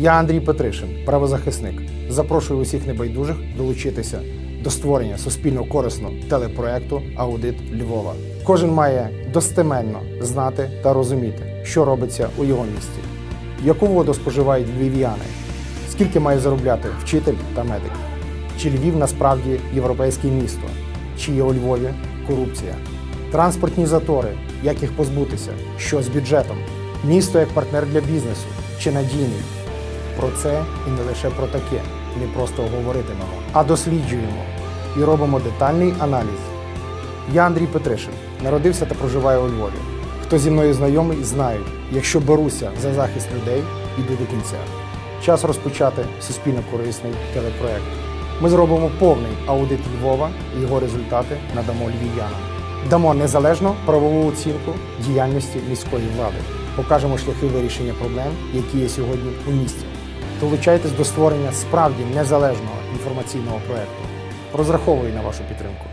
Я Андрій Петришин, правозахисник. Запрошую усіх небайдужих долучитися до створення суспільно корисного телепроекту Аудит Львова. Кожен має достеменно знати та розуміти, що робиться у його місті, яку воду споживають львів'яни, скільки має заробляти вчитель та медик. Чи Львів насправді європейське місто, чи є у Львові корупція, транспортні затори, як їх позбутися, що з бюджетом, місто як партнер для бізнесу, чи надійний. Про це і не лише про таке, не просто говоритимемо, а досліджуємо і робимо детальний аналіз. Я Андрій Петришин, народився та проживаю у Львові. Хто зі мною знайомий, знають, якщо беруся за захист людей, іду до кінця. Час розпочати суспільно корисний телепроект. Ми зробимо повний аудит Львова і його результати надамо львів'янам. Дамо незалежну правову оцінку діяльності міської влади. Покажемо шляхи вирішення проблем, які є сьогодні у місті. Долучайтесь до створення справді незалежного інформаційного проекту. Розраховую на вашу підтримку.